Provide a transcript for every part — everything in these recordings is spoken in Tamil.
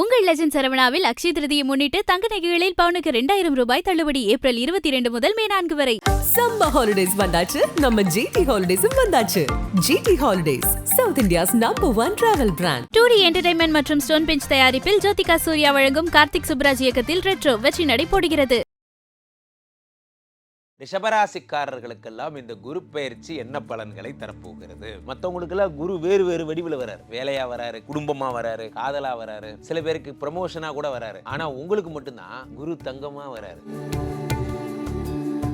உங்கள் லெஜண்ட் சரவணாவில் அக்ஷய திருதியை முன்னிட்டு தங்க நகைகளில் பவுனுக்கு ரெண்டாயிரம் ரூபாய் தள்ளுபடி ஏப்ரல் இருபத்தி இரண்டு முதல் மே நான்கு வரை. சம்மர் ஹாலிடேஸ் வந்தாச்சு. நம்ம ஜிடி ஹாலிடேஸும் வந்தாச்சு. GT holidays south India's number one travel brand two D entertainment மற்றும் ஸ்டோன் பெஞ்ச் தயாரிப்பில் ஜோதிகா சூர்யா வழங்கும் கார்த்திக் சுப்ராஜ் இயக்கத்தில் ரெட்ரோ வெற்றி நடை போடுகிறது ரிஷபராசிக்காரர்களுக்கெல்லாம் இந்த குரு பயிற்சி என்ன பலன்களை தரப்போகிறது? மற்றவங்களுக்கெல்லாம் குரு வேறு வேறு வடிவில் வராரு. வேலையா வராரு குடும்பமா வராரு காதலா வராரு சில பேருக்கு ப்ரமோஷனா கூட வராரு. ஆனா உங்களுக்கு மட்டும்தான் குரு தங்கமா வராரு.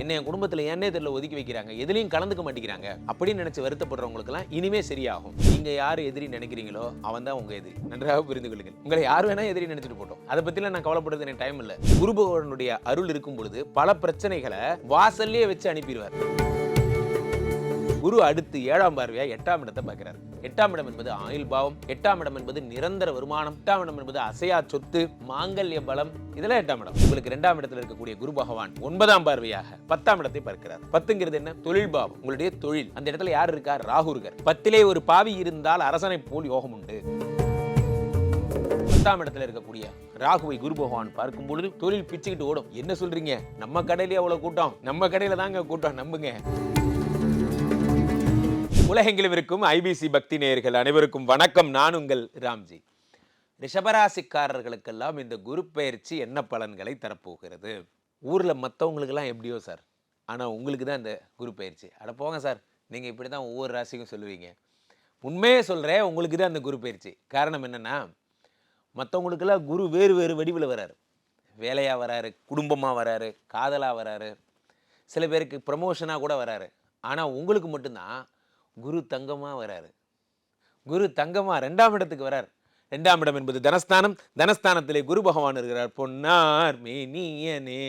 என்ன என் குடும்பத்துல ஏன்னே தெரியல ஒதுக்கி வைக்கிறாங்க. எதுலயும் கலந்துக்க மாட்டேங்கிறாங்க. அப்படின்னு நினைச்சு வருத்தப்படுறவங்களுக்குலாம் இனிமே சரியாகும். நீங்க யாரு எதிரி நினைக்கிறீங்களோ அவன் தான் உங்க எதிரி. நன்றாக புரிந்து கொள்ளுங்கள். உங்களை யார் வேணா எதிரி நினைச்சிட்டு போட்டோம். அதை பத்திலாம் நான் கவலைப்படுறது எனக்கு டைம் இல்ல. குரு பகவானுடைய அருள் இருக்கும் பொழுது பல பிரச்சனைகளை வாசல்லே வச்சு அனுப்பிடுவார். குரு அடுத்து ஏழாம் பார்வையா எட்டாம் இடத்தை பார்க்கிறார். எட்டாம் இடம் என்பது ஆயுள் பாவம் எட்டாம் இடம் என்பது நிரந்தர வருமானம் எட்டாம் இடம் என்பது அசையா சொத்து மாங்கல்ய பலம் இதெல்லாம் எட்டாம் இடம். உங்களுக்கு இரண்டாம் இடத்துல இருக்கக்கூடிய குரு பகவான் ஒன்பதாம் பார்வையாக பத்தாம் இடத்தை பார்க்கிறார். பத்துங்கிறது என்ன? தொழில் பாவம். உங்களுடைய தொழில். அந்த இடத்துல யார் இருக்கா? ராகு இருக்கார் பத்திலே ஒரு பாவி இருந்தால் அரசனை போல் யோகம் உண்டு. பத்தாம் இடத்துல இருக்கக்கூடிய ராகுவை குரு பகவான் பார்க்கும் பொழுது தொழில் பிச்சுக்கிட்டு ஓடும். என்ன சொல்றீங்க? நம்ம கடையிலே அவ்வளவு கூட்டம். நம்ம கடையில தாங்க கூட்டம். நம்புங்க. உலகெங்கிலும் இருக்கும் ஐபிசி பக்தி நேயர்கள் அனைவருக்கும் வணக்கம். நான் உங்கள் ராம்ஜி. ரிஷபராசிக்காரர்களுக்கெல்லாம் இந்த குரு பயிற்சி என்ன பலன்களை தரப்போகிறது? ஊரில் மற்றவங்களுக்கெல்லாம் எப்படியோ சார். ஆனால் உங்களுக்கு தான் இந்த குரு பயிற்சி. அட போங்க சார். நீங்கள் இப்படி தான் ஒவ்வொரு ராசிக்கும் சொல்லுவீங்க. உண்மையே சொல்கிறேன் உங்களுக்கு தான் அந்த குரு பயிற்சி. காரணம் என்னென்னா மற்றவங்களுக்கெல்லாம் குரு வேறு வேறு வடிவில் வராரு. வேலையாக வராரு குடும்பமாக வராரு காதலாக வராரு. சில பேருக்கு ப்ரமோஷனாக கூட வராரு. ஆனால் உங்களுக்கு மட்டும்தான் குரு தங்கமாக வராரு. குரு தங்கமாக ரெண்டாம் இடத்துக்கு வரார். ரெண்டாம் இடம் என்பது தனஸ்தானம். தனஸ்தானத்திலே குரு பகவான் இருக்கிறார். பொன்னார் மேனியனே.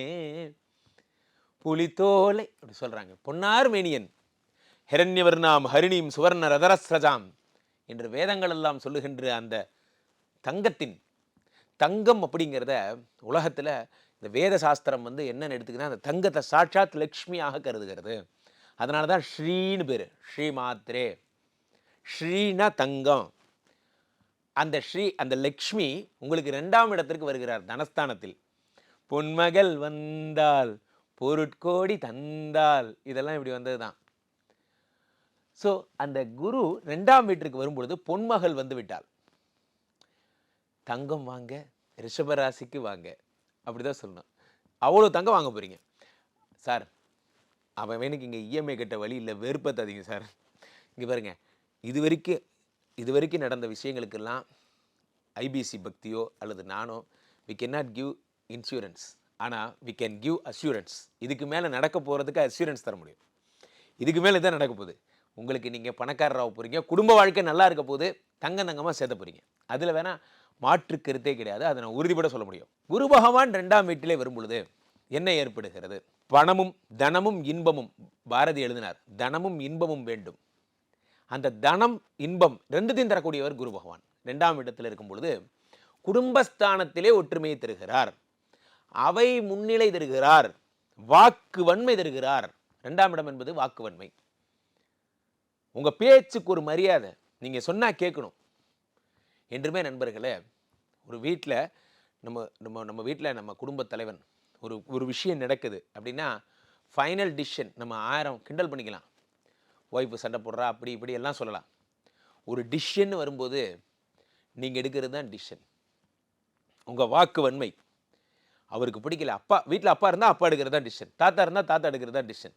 புலித்தோலை அப்படி சொல்கிறாங்க பொன்னார் மேனியன். ஹிரண்யவர்ணாம் ஹரிணியும் சுவர்ண ரதரஸ்ரஜாம் என்று வேதங்கள் எல்லாம் சொல்லுகின்ற அந்த தங்கத்தின் தங்கம் அப்படிங்கிறத உலகத்தில் இந்த வேத சாஸ்திரம் வந்து என்னென்னு எடுத்துக்கினா அந்த தங்கத்தை சாட்சாத் லக்ஷ்மியாக கருதுகிறது. அதனால தான் ஸ்ரீன்னு பேர். ஸ்ரீ மாத்ரே ஸ்ரீனா தங்கம். அந்த ஸ்ரீ அந்த லக்ஷ்மி உங்களுக்கு ரெண்டாம் இடத்திற்கு வருகிறார் தனஸ்தானத்தில். பொன்மகள் வந்தால் பொருட்கோடி தந்தால் இதெல்லாம் இப்படி வந்தது தான் ஸோ அந்த குரு ரெண்டாம் வீட்டிற்கு வரும்பொழுது பொன்மகள் வந்து விட்டால் தங்கம் வாங்க ரிஷபராசிக்கு வாங்க. அப்படி தான் சொல்லணும். அவ்வளோ தங்கம் வாங்க போகிறீங்க சார் அவன் இங்கே இஎம்ஐ கட்ட வழி இல்லை வெறுப்பத்தாதீங்க சார் இங்கே பாருங்க. இது வரைக்கும் இது வரைக்கும் நடந்த விஷயங்களுக்கெல்லாம் ஐபிசி பக்தியோ அல்லது நானோ we can not give insurance ஆனால் வி கேன் கிவ் அஷூரன்ஸ் இதுக்கு மேலே நடக்க போகிறதுக்கு அஷூரன்ஸ் தர முடியும். இதுக்கு மேலே தான் நடக்க போகுது. உங்களுக்கு நீங்கள் பணக்காரராக போகிறீங்க குடும்ப வாழ்க்கை நல்லா இருக்க போது தங்க தங்கமாக சேர்த்த போகிறீங்க அதில் வேணால் மாற்று கருத்தே கிடையாது. அதை நான் உறுதிப்பட சொல்ல முடியும். குரு பகவான் ரெண்டாம் வீட்டிலே வரும்பொழுது என்ன ஏற்படுகிறது? பணமும் தனமும் இன்பமும். பாரதி எழுதினார் தனமும் இன்பமும் வேண்டும். அந்த தனம் இன்பம் ரெண்டுத்தையும் தரக்கூடியவர் குரு பகவான். ரெண்டாம் இடத்தில் இருக்கும் பொழுது குடும்பஸ்தானத்திலே ஒற்றுமையை தருகிறார். அவை முன்னிலை தருகிறார். வாக்கு வன்மை தருகிறார். ரெண்டாம் இடம் என்பது வாக்கு வன்மை. உங்கள் பேச்சுக்கு ஒரு மரியாதை. நீங்கள் சொன்னால் கேட்கணும். என்றுமே நண்பர்களே ஒரு வீட்டில் நம்ம நம்ம நம்ம வீட்டில் நம்ம குடும்பத் தலைவன் ஒரு ஒரு விஷயம் நடக்குது அப்படின்னா ஃபைனல் டிசிஷன் நம்ம ஆயிரம் கிண்டல் பண்ணிக்கலாம். ஒய்ஃபு சண்டை போடுறா அப்படி இப்படி எல்லாம் சொல்லலாம். ஒரு டிஷன் வரும்போது நீங்கள் எடுக்கிறது தான் டிஷன் உங்கள் வாக்கு வன்மை. அவருக்கு பிடிக்கல. அப்பா வீட்டில் அப்பா இருந்தால் அப்பா எடுக்கிறது தான் டிஷன் தாத்தா இருந்தால் தாத்தா எடுக்கிறது தான் டிஷன்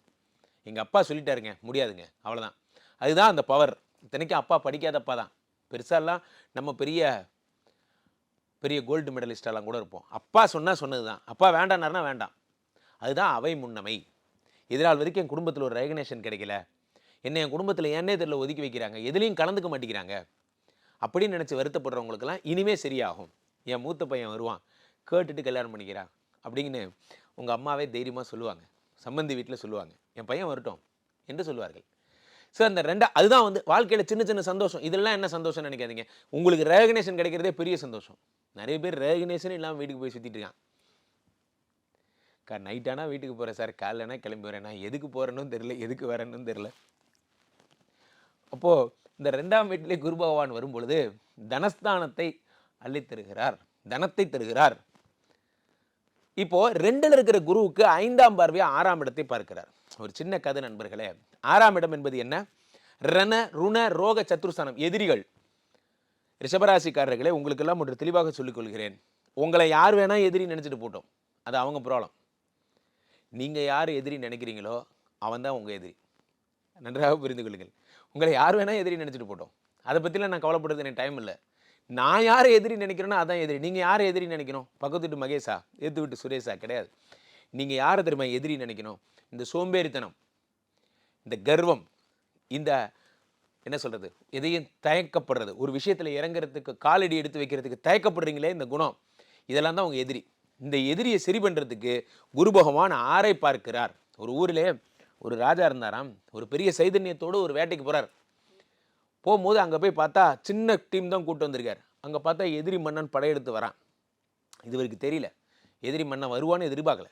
எங்கள் அப்பா சொல்லிட்டாருங்க முடியாதுங்க. அவ்வளோதான் அதுதான் அந்த பவர் இத்தனைக்கும் அப்பா படிக்காத அப்பா தான். பெருசாலாம் நம்ம பெரிய பெரிய கோல்டு மெடலிஸ்டெல்லாம் கூட இருப்போம். அப்பா சொன்னால் சொன்னது தான் அப்பா வேண்டானார்னா வேண்டாம். அதுதான் அவை முன்னமை. இதனால் வரைக்கும் என் குடும்பத்தில் ஒரு ரெகனேஷன் கிடைக்கல. என்னை என் குடும்பத்தில் ஏன்னே தெரியல ஒதுக்கி வைக்கிறாங்க. எதுலேயும் கலந்துக்க மாட்டேங்கிறாங்க. அப்படின்னு நினச்சி வருத்தப்படுறவங்களுக்கெல்லாம் இனிமே சரியாகும். என் மூத்த பையன் வருவான். கேட்டுட்டு கல்யாணம் பண்ணிக்கிறான் அப்படின்னு உங்கள் அம்மாவே தைரியமாக சொல்லுவாங்க. சம்பந்தி வீட்டில் சொல்லுவாங்க. என் பையன் வரட்டும் என்று சொல்லுவார்கள். ஸோ அந்த ரெண்டா அதுதான் வந்து வாழ்க்கையில் சின்ன சின்ன சந்தோஷம். இதெல்லாம் என்ன சந்தோஷம் நினைக்காதீங்க. உங்களுக்கு ரெகனேஷன் கிடைக்கிறதே பெரிய சந்தோஷம். நிறைய பேர் ரெகனேஷன் இல்லாமல் வீட்டுக்கு போய் சுற்றிட்டு இருக்கான் கா நைட்டானா வீட்டுக்கு போகிறேன் சார் காலைலனா கிளம்பி வரேன்? நான் எதுக்கு போகிறேன்னு தெரில எதுக்கு வரேன்னு தெரில அப்போது இந்த ரெண்டாம் வீட்டிலே குரு பகவான் வரும்பொழுது தனஸ்தானத்தை அள்ளி தருகிறார் தனத்தை தருகிறார். இப்போ ரெண்டில் இருக்கிற குருவுக்கு ஐந்தாம் பார்வையை ஆறாம் இடத்தை பார்க்கிறார். ஒரு சின்ன கதை நண்பர்களே. ஆறாம் இடம் என்பது என்ன? ரண ருண ரோக சத்ருஸ்தானம் எதிரிகள். ரிஷபராசிக்காரர்களே உங்களுக்கெல்லாம் ஒன்று தெளிவாக சொல்லிக் கொள்கிறேன் உங்களை யார் வேணால் எதிரி நினச்சிட்டு போட்டோம். அது அவங்க ப்ராப்ளம். நீங்கள் யார் எதிரி நினைக்கிறீங்களோ அவன் தான் உங்கள் எதிரி. நன்றாக புரிந்து கொள்ளுங்கள். உங்களை யார் வேணால் எதிரி நினச்சிட்டு போட்டோம். அதை பற்றிலாம் நான் கவலைப்படுறது எனக்கு டைம் இல்லை. நான் யார் எதிரி நினைக்கிறேனோ அதான் எதிரி. நீங்கள் யார் எதிரி நினைக்கணும்? பக்கத்து வீட்டு மகேஷா ஏத்து விட்டு சுரேஷா கிடையாது. நீங்கள் யாரை தெரியுமா எதிரி நினைக்கணும்? இந்த சோம்பேறித்தனம். இந்த கர்வம் இந்த என்ன சொல்கிறது எதையும் தயக்கப்படுறது. ஒரு விஷயத்தில் இறங்குறதுக்கு காலடி எடுத்து வைக்கிறதுக்கு தயக்கப்படுறீங்களே இந்த குணம். இதெல்லாம் தான் அவங்க எதிரி. இந்த எதிரியை சரி பண்ணுறதுக்கு குரு பகவான் ஆரை பார்க்கிறார். ஒரு ஊரிலே ஒரு ராஜா இருந்தாராம். ஒரு பெரிய சைதன்யத்தோடு ஒரு வேட்டைக்கு போகிறார் போகும்போது அங்கே போய் பார்த்தா சின்ன டீம் தான் கூட்டு வந்திருக்கார். அங்கே பார்த்தா எதிரி மன்னன் படையெடுத்து வரான். இது வரைக்கும் தெரியல. எதிரி மன்னன் வருவான்னு எதிர்பார்க்கல.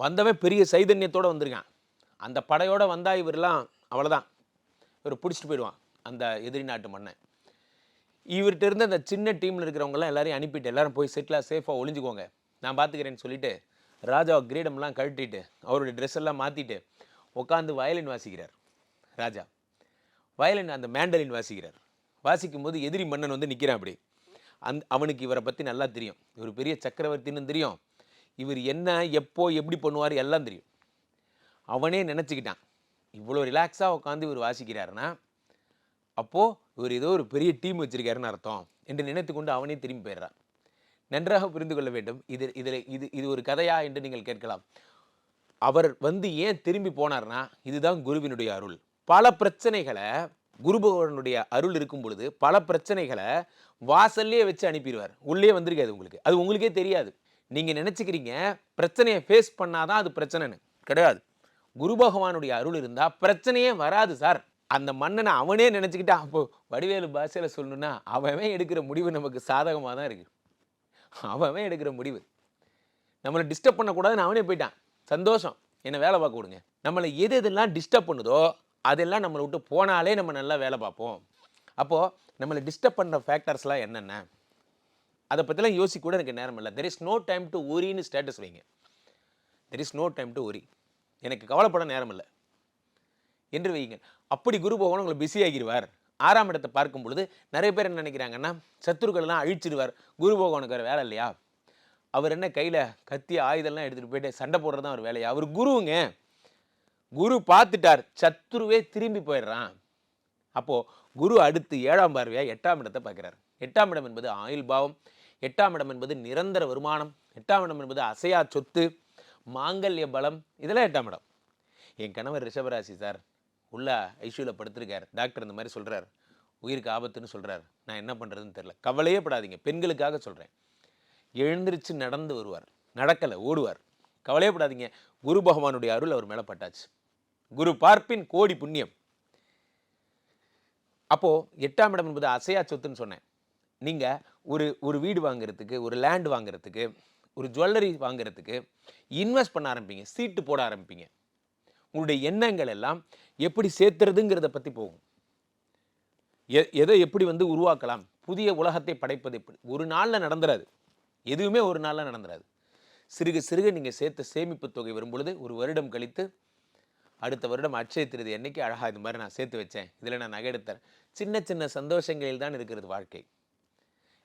வந்தவன் பெரிய சைதன்யத்தோடு வந்திருக்கான். அந்த படையோடு வந்தால் இவரெலாம் அவ்வளோதான் இவர் பிடிச்சிட்டு போயிடுவான் அந்த எதிரி நாட்டு மன்னன். இவர்கிட்ட இருந்து அந்த சின்ன டீமில் இருக்கிறவங்கலாம் எல்லாரையும் அனுப்பிட்டு எல்லாரும் போய் செட்டிலாக சேஃபாக ஒளிஞ்சுக்கோங்க. நான் பார்த்துக்கிறேன்னு சொல்லிட்டு ராஜா கிரீடம்லாம் கழட்டிட்டு அவருடைய ட்ரெஸ் எல்லாம் மாற்றிட்டு உட்காந்து வயலின் வாசிக்கிறார். ராஜா வயலின் அந்த மேண்டலின் வாசிக்கிறார். வாசிக்கும் போது எதிரி மன்னன் வந்து நிற்கிறான் அப்படி அந் அவனுக்கு இவரை பற்றி நல்லா தெரியும். இவர் பெரிய சக்கரவர்த்தின்னு தெரியும். இவர் என்ன எப்போ எப்படி பண்ணுவார் எல்லாம் தெரியும். அவனே நினச்சிக்கிட்டான். இவ்வளோ ரிலாக்ஸாக உட்காந்து இவர் வாசிக்கிறாருன்னா அப்போது இவர் ஏதோ ஒரு பெரிய டீம் வச்சுருக்காருன்னு அர்த்தம் என்று நினைத்து கொண்டு அவனே திரும்பி போயிடுறான். நன்றாக புரிந்து கொள்ள வேண்டும். இது இதில் இது இது ஒரு கதையா என்று நீங்கள் கேட்கலாம். அவர் வந்து ஏன் திரும்பி போனார்னா இதுதான் குருவினுடைய அருள். பல பிரச்சனைகளை குரு பகவானுடைய அருள் இருக்கும் பொழுது பல பிரச்சனைகளை வாசல்லே வச்சு அனுப்பிடுவார். உள்ளே வந்திருக்காது உங்களுக்கு. அது உங்களுக்கே தெரியாது. நீங்கள் நினச்சிக்கிறீங்க பிரச்சனையை ஃபேஸ் பண்ணாதான் அது பிரச்சனைன்னு. கிடையாது. குரு பகவானுடைய அருள் இருந்தால் பிரச்சனையே வராது சார். அந்த மன்னனை அவனே நினச்சிக்கிட்டா அப்போ வடிவேலு பாஷையில் சொல்லணுன்னா அவன் எடுக்கிற முடிவு நமக்கு சாதகமாக தான் இருக்கு. அவன் எடுக்கிற முடிவு. நம்மளை டிஸ்டர்ப் பண்ணக்கூடாதுன்னு அவனே போயிட்டான். சந்தோஷம். என்னை வேலை பார்க்க விடுங்க. நம்மளை எது எதெல்லாம் டிஸ்டர்ப் பண்ணுதோ அதெல்லாம் நம்மளை விட்டு போனாலே நம்ம நல்லா வேலை பார்ப்போம். அப்போது நம்மளை டிஸ்டர்ப் பண்ணுற ஃபேக்டர்ஸ்லாம் என்னென்ன? அதை பற்றிலாம் யோசிக்க கூட எனக்கு நேரம் இல்லை. There is no time to ஒரின்னு status வைங்க. There is no time to worry எனக்கு கவலைப்பட நேரம் இல்லை என்று வையுங்க அப்படி குரு பகவான் உங்களை பிஸி ஆகிடுவார் ஆறாம் இடத்தை பார்க்கும் பொழுது நிறைய பேர் என்ன நினைக்கிறாங்கன்னா சத்துருக்கள்லாம் அழிச்சிடுவார் குரு பகவானுக்கு வேறு வேலை இல்லையா? அவர் என்ன கையில் கத்தி ஆயுதம்லாம் எடுத்துகிட்டு போயிட்டு சண்டை போடுறது தான் அவர் வேலையா? அவர் குருவுங்க. குரு பார்த்துட்டார். சத்துருவே திரும்பி போயிடுறான். அப்போது குரு அடுத்து ஏழாம் பார்வையாக எட்டாம் இடத்தை பார்க்குறார். எட்டாம் இடம் என்பது ஆயுள் பாவம். எட்டாம் இடம் என்பது நிரந்தர வருமானம். எட்டாம் இடம் என்பது அசையா சொத்து. மாங்கல்ய பலம் இதெல்லாம் எட்டாம் இடம். என் கணவர் ரிஷபராசி சார். உள்ள ஐசியூவில் படுத்திருக்கார். டாக்டர் இந்த மாதிரி சொல்கிறார் உயிருக்கு ஆபத்துன்னு சொல்கிறார் நான் என்ன பண்ணுறதுன்னு தெரில கவலையே படாதீங்க. பெண்களுக்காக சொல்கிறேன் எழுந்திருச்சு நடந்து வருவார். நடக்கலை ஓடுவார். கவலையே படாதீங்க. குரு பகவானுடைய அருள் அவர் மேலே பட்டாச்சு. குரு பார்ப்பின் கோடி புண்ணியம். அப்போது எட்டாம் இடம் என்பது அசையா சொத்துன்னு சொன்னேன். நீங்கள் ஒரு ஒரு வீடு வாங்குறதுக்கு ஒரு லேண்ட் வாங்குறதுக்கு ஒரு ஜுவல்லரி வாங்குறதுக்கு இன்வெஸ்ட் பண்ண ஆரம்பிப்பீங்க சீட்டு போட ஆரம்பிப்பீங்க. உங்களுடைய எண்ணங்கள் எல்லாம் எப்படி சேர்த்துறதுங்கிறத பற்றி போகும். எ- எதை எப்படி வந்து உருவாக்கலாம் புதிய உலகத்தை படைப்பது எப்படி ஒரு நாளில் நடந்துராது. எதுவுமே ஒரு நாளில் நடந்துராது. சிறுக சிறுக நீங்கள் சேர்த்த சேமிப்பு தொகை வரும்பொழுது ஒரு வருடம் கழித்து அடுத்த வருடம் அட்சய திருதி என்றைக்கு அழகாக இது மாதிரி நான் சேர்த்து வச்சேன். இதில் நான் நகை எடுத்தேன். சின்ன சின்ன சந்தோஷங்களில் தான் இருக்கிறது வாழ்க்கை.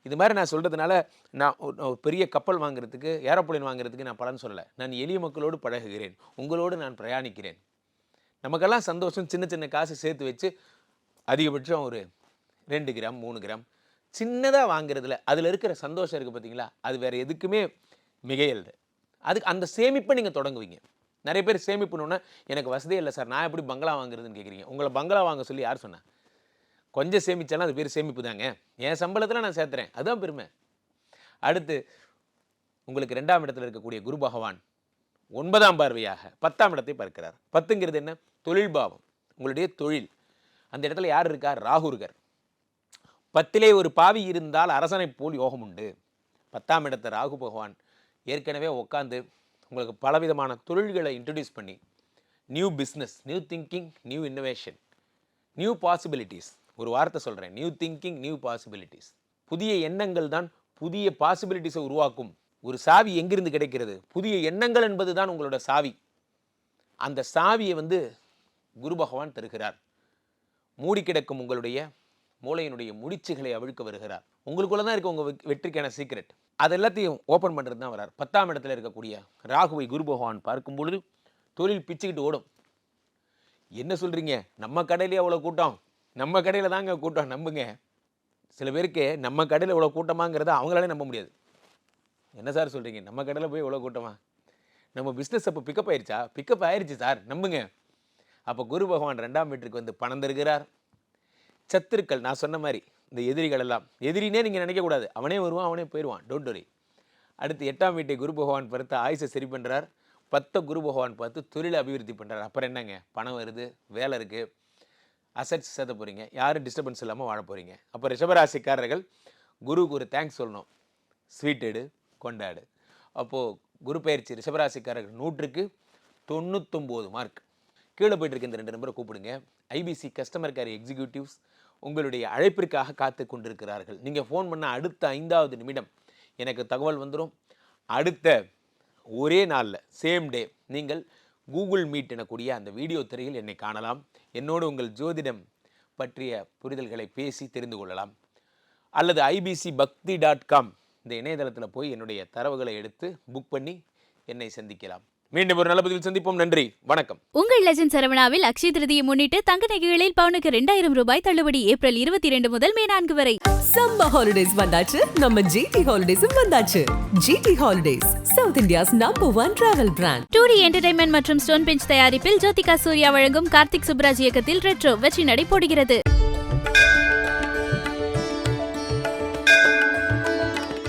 இது மாதிரி நான் சொல்கிறதுனால நான் ஒரு பெரிய கப்பல் வாங்குறதுக்கு ஏரோப்ளைன் வாங்குறதுக்கு நான் பலன் சொல்லலை. நான் எளிய மக்களோடு பழகுகிறேன். உங்களோடு நான் பிரயாணிக்கிறேன். நமக்கெல்லாம் சந்தோஷம் சின்ன சின்ன காசு சேர்த்து வச்சு அதிகபட்சம் ஒரு ரெண்டு கிராம் மூணு கிராம் சின்னதாக வாங்குறதுல அதில் இருக்கிற சந்தோஷம் இருக்குது பார்த்தீங்களா அது வேறு எதுக்குமே மிகையல்து அதுக்கு அந்த சேமிப்பை நீங்கள் தொடங்குவீங்க. நிறைய பேர் சேமிப்புனோன்னா எனக்கு வசதியே இல்லை சார். நான் எப்படி பங்களா வாங்குறதுன்னு கேட்குறீங்க உங்களை பங்களா வாங்க சொல்லி யார் சொன்னேன் கொஞ்சம் சேமித்தாலும் அது பேர் சேமிப்பு தாங்க என் சம்பளத்தில் நான் சேர்த்துறேன். அதுதான் பெருமை. அடுத்து உங்களுக்கு ரெண்டாம் இடத்துல இருக்கக்கூடிய குரு பகவான் ஒன்பதாம் பார்வையாக பத்தாம் இடத்தை பார்க்கிறார். பத்துங்கிறது என்ன? தொழில் பாவம். உங்களுடைய தொழில். அந்த இடத்துல யார் இருக்கார் ராகுர்கர். பத்திலே ஒரு பாவி இருந்தால் அரசனை போல் யோகம் உண்டு. பத்தாம் இடத்தை ராகு பகவான் ஏற்கனவே உட்காந்து உங்களுக்கு பலவிதமான தொழில்களை இன்ட்ரடியூஸ் பண்ணி new business new thinking new innovation new possibilities ஒரு வார்த்தை சொல்கிறேன் நியூ திங்கிங் நியூ பாசிபிலிட்டிஸ் புதிய எண்ணங்கள் தான் புதிய பாசிபிலிட்டிஸை உருவாக்கும். ஒரு சாவி எங்கிருந்து கிடைக்கிறது? புதிய எண்ணங்கள் என்பது தான் உங்களோட சாவி. அந்த சாவியை வந்து குரு பகவான் தருகிறார். மூடி கிடக்கும் உங்களுடைய மூளையினுடைய முடிச்சுகளை அவிழ்க்க வருகிறார். உங்களுக்குள்ள தான் இருக்க உங்கள் வெ- வெற்றிக்கான சீக்ரெட் அது எல்லாத்தையும் ஓப்பன் பண்ணுறது தான் வரார். பத்தாம் இடத்துல இருக்கக்கூடிய ராகுவை குரு பகவான் பார்க்கும் பொழுது தொழில் பிச்சுக்கிட்டு ஓடும். என்ன சொல்கிறீங்க நம்ம கடையிலே அவ்வளோ கூட்டம். நம்ம கடையில் தாங்க கூட்டம் நம்புங்க. சில பேருக்கு நம்ம கடையில் இவ்வளோ கூட்டமாங்கிறத அவங்களாலே நம்ப முடியாது. என்ன சார் சொல்கிறீங்க நம்ம கடையில் போய் இவ்வளோ கூட்டமா? நம்ம பிஸ்னஸ் அப்போ பிக்கப் ஆயிடுச்சா பிக்கப் ஆயிடுச்சு சார் நம்புங்க. அப்போ குரு பகவான் ரெண்டாம் வீட்டுக்கு வந்து பணம் தருகிறார். சத்துருக்கள் நான் சொன்ன மாதிரி இந்த எதிரிகள் எல்லாம். எதிரினே நீங்கள் நினைக்கக்கூடாது அவனே வருவான் அவனே போயிடுவான் டோன்ட் வரி அடுத்து எட்டாம் வீட்டை குரு பகவான் பார்த்து ஆயுசை சரி பண்ணுறார் பத்தை குரு பகவான் பார்த்து தொழிலை அபிவிருத்தி பண்ணுறார் அப்புறம் என்னங்க? பணம் வருது வேலை இருக்குது அசட்ஸ் சேர்த்த போகிறீங்க யாரும் டிஸ்டர்பன்ஸ் இல்லாமல் வாழ போகிறீங்க அப்போ ரிஷபராசிக்காரர்கள் குருவுக்கு ஒரு தேங்க்ஸ் சொல்லணும். ஸ்வீட் எடு கொண்டாடு. அப்போது குரு பயிற்சி ரிஷபராசிக்காரர்கள் நூற்றுக்கு தொண்ணூத்தொம்போது மார்க் கீழே போயிட்டு இந்த ரெண்டு நம்பரை கூப்பிடுங்க. ஐபிசி கஸ்டமர் கேர் எக்ஸிக்யூட்டிவ்ஸ் உங்களுடைய அழைப்பிற்காக காத்து கொண்டிருக்கிறார்கள். நீங்கள் ஃபோன் பண்ண அடுத்த ஐந்தாவது நிமிடம் எனக்கு தகவல் வந்துடும் அடுத்த ஒரே நாளில் சேம் டே நீங்கள் கூகுள் மீட் எனக்கூடிய அந்த வீடியோ திரையில் என்னை காணலாம். என்னோடு உங்கள் ஜோதிடம் பற்றிய புரிதல்களை பேசி தெரிந்து கொள்ளலாம். அல்லது ஐபிசி பக்தி டாட் காம் இந்த இணையதளத்தில் போய் என்னுடைய தரவுகளை எடுத்து புக் பண்ணி என்னை சந்திக்கலாம். மீண்டும் ஒரு நல்ல பதிவில் சந்திப்போம். நன்றி. வணக்கம். உங்கள் லெஜண்ட் சரவணாவில் அக்ஷய திருதியை முன்னிட்டு தங்க நகைகளில் பவுனுக்கு ரெண்டாயிரம் ரூபாய் தள்ளுபடி ஏப்ரல் இருபத்தி இரண்டு முதல் மே நான்கு வரை. சம்மர் ஹாலிடேஸ் வந்தாச்சு. நம்ம ஜிடி ஹாலிடேஸும் வந்தாச்சு. GT holidays south India's number one travel brand two D entertainment மற்றும் ஸ்டோன் பெஞ்ச் தயாரிப்பில் ஜோதிகா சூர்யா வழங்கும் கார்த்திக் சுப்ராஜ் இயக்கத்தில் ரெட்ரோ வெற்றி நடை போடுகிறது